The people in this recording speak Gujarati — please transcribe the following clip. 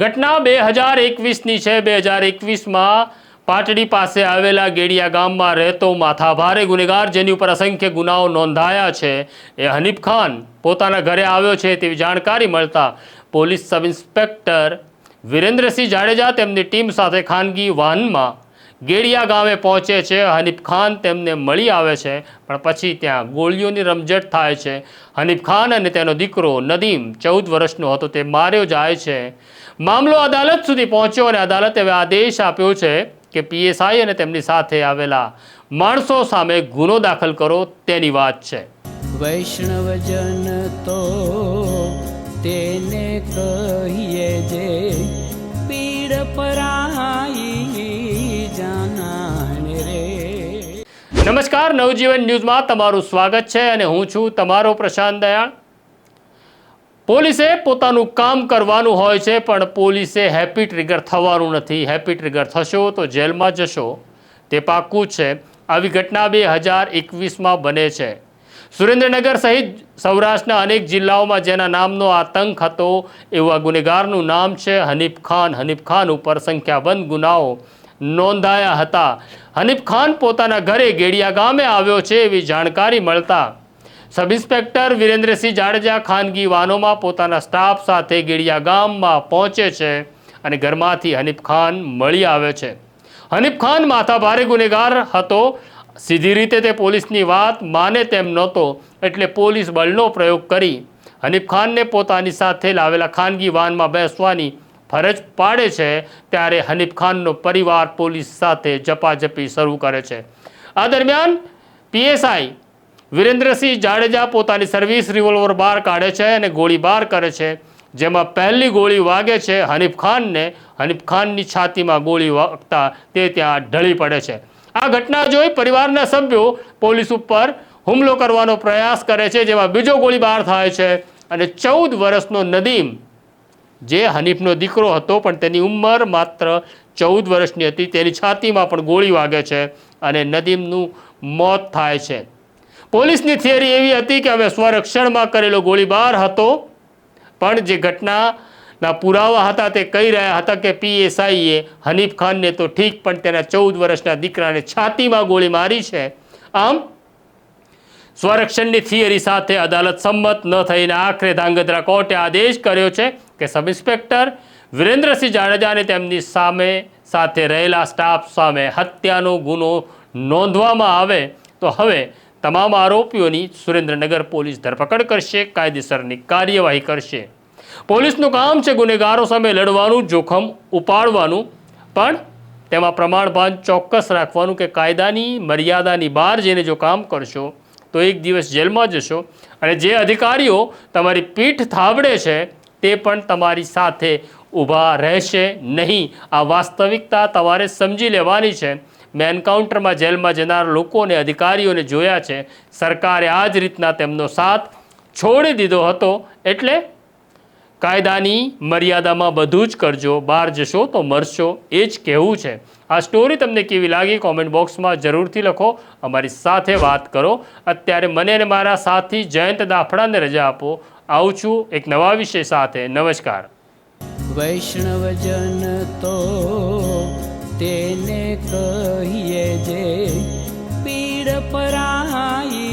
ઘટના બે હજાર એકવીસની છે. બે હજાર એકવીસમાં પાટડી પાસે આવેલા ગેડિયા ગામમાં રહેતો માથાભારે ગુનેગાર જેની ઉપર અસંખ્ય ગુનાઓ નોંધાયા છે. એ હનીફ ખાન પોતાના ઘરે આવ્યો છે તેવી જાણકારી મળતા police sub inspector Virendrasinh Jadeja તેમની ટીમ સાથે ખાનગી વાહનમાં ગેડિયા ગામે પહોંચે છે, હનીફ ખાન તેમને મળી આવે છે, પણ પછી ત્યાં ગોળીઓની રમઝટ થાય છે. હનીફ ખાન અને તેનો દીકરો નદીમ ચૌદ વર્ષનો હતો, તે માર્યો જાય છે. મામલો અદાલત સુધી પહોંચ્યો અને અદાલતે હવે આદેશ આપ્યો છે કે પીએસઆઈ અને તેમની સાથે આવેલા માણસો સામે ગુનો દાખલ કરો, તેની વાત છે. વૈષ્ણવજન તો તેને કહીએ જે પીડ પરાઈ નમસ્કાર, નવજીવન ન્યૂઝમાં તમારું સ્વાગત છે અને હું છું તમારો પ્રશાંત દયાળ. પોલીસે પોતાનું કામ કરવાનું હોય છે, પણ પોલીસે હેપી ટ્રિગર થવાનું નથી. હેપી ટ્રિગર થશો તો જેલમાં જશો. તે પાક્કું છે. આવી ઘટના બે હજાર એકવીસમાં બને છે. સુરેન્દ્રનગર સહિત સૌરાષ્ટ્રના અનેક જિલ્લાઓમાં જેના નામનો આતંક હતો, એવા ગુનેગારનું નામ છે હનીફ ખાન. હનીફ ખાન ઉપર સંખ્યાબંધ ગુનાઓ નોંધાયા હતા. હનીફ ખાન પોતાના ઘરે ગેડિયા ગામે આવ્યો છે એવી જાણકારી મળતા સબ ઇન્સ્પેક્ટર વિરેન્દ્રસિંહ જાડેજા ખાનગી વાહનોમાં પોતાના સ્ટાફ સાથે ગેડિયા ગામમાં પહોંચે છે અને ઘરમાંથી હનીફ ખાન મળી આવે છે. હનીફ ખાન માથાભારે ગુનેગાર હતો. સીધી રીતે તે પોલીસની વાત માને તેમ નહોતો એટલે પોલીસ બળનો પ્રયોગ કરી હનીફ ખાનને પોતાની સાથે લાવેલા ખાનગી વાહનમાં બેસવાની ફરજ પાડે છે ત્યારે હનીફ ખાનનો પરિવાર પોલીસ સાથે ઝપાઝપી શરૂ કરે છે. આ દરમિયાન પીએસઆઈ વિરેન્દ્રસિંહ જાડેજા પોતાની સર્વિસ રિવોલ્વર બહાર કાઢે છે અને ગોળીબાર કરે છે, જેમાં પહેલી ગોળી વાગે છે હનીફ ખાનને. હનીફ ખાનની છાતીમાં ગોળી વાગતા તે ત્યાં ઢળી પડે છે. આ ઘટના જોઈ પરિવારના સભ્યો પોલીસ ઉપર હુમલો કરવાનો પ્રયાસ કરે છે, જેમાં બીજો ગોળીબાર થાય છે અને ચૌદ વર્ષનો નદીમ જે હનીફનો દીકરો હતો, પણ તેની ઉંમર માત્ર ચૌદ વર્ષની હતી. તેની છાતીમાં પણ ગોળી વાગે છે અને નદીમનું મોત થાય છે. પોલીસની થિયરી એવી હતી કે હવે સ્વરક્ષણમાં કરેલો ગોળીબાર હતો, પણ જે ઘટનાના પુરાવા હતા તે કહી રહ્યા હતા કે પીએસઆઈએ હનીફ ખાનને તો ઠીક, પણ તેના ચૌદ વર્ષના દીકરાને છાતીમાં ગોળી મારી છે. આમ, સ્વરક્ષણની થિયરી સાથે અદાલત સંમત ન થઈને આખરે ધાંગધ્રા કોર્ટે આદેશ કર્યો છે કે સબ ઇન્સ્પેક્ટર વિરેન્દ્રસિંહ જાડેજાને તેમની સામે સાથે રહેલા સ્ટાફ સામે હત્યાનો ગુનો નોંધવામાં આવે તો હવે તમામ આરોપીઓની સુરેન્દ્રનગર પોલીસ ધરપકડ કરશે, કાયદેસરની કાર્યવાહી કરશે. પોલીસનું કામ છે ગુનેગારો સામે લડવાનું, જોખમ ઉપાડવાનું, પણ તેમાં પ્રમાણભાન ચોક્કસ રાખવાનું કે કાયદાની મર્યાદાની બહાર જઈને જો કામ કરશો, તો એક દિવસ જેલમાં જશો અને જે અધિકારીઓ તમારી પીઠ થાબડે છે તે પણ તમારી સાથે ઊભા રહેશે નહીં. આ વાસ્તવિકતા તમારે સમજી લેવાની છે. મેં એન્કાઉન્ટરમાં જેલમાં જનાર લોકોને અધિકારીઓને જોયા છે. સરકારે આ જ રીતના તેમનો સાથ છોડી દીધો હતો. એટલે કાયદાની મર્યાદામાં બધું જ કરજો. બહાર જશો તો મરશો. એ જ કહેવું છે. આ સ્ટોરી તમને કેવી લાગી? કોમેન્ટ બોક્સમાં જરૂરથી લખો. અમારી સાથે વાત કરો. અત્યારે મને અને મારા સાથી જયંત દાફડાને રજા આપો. આવું છું એક નવા વિષય સાથે. નમસ્કાર. વૈષ્ણવજન તો તેને કહીએ જે પીડ પરાઈ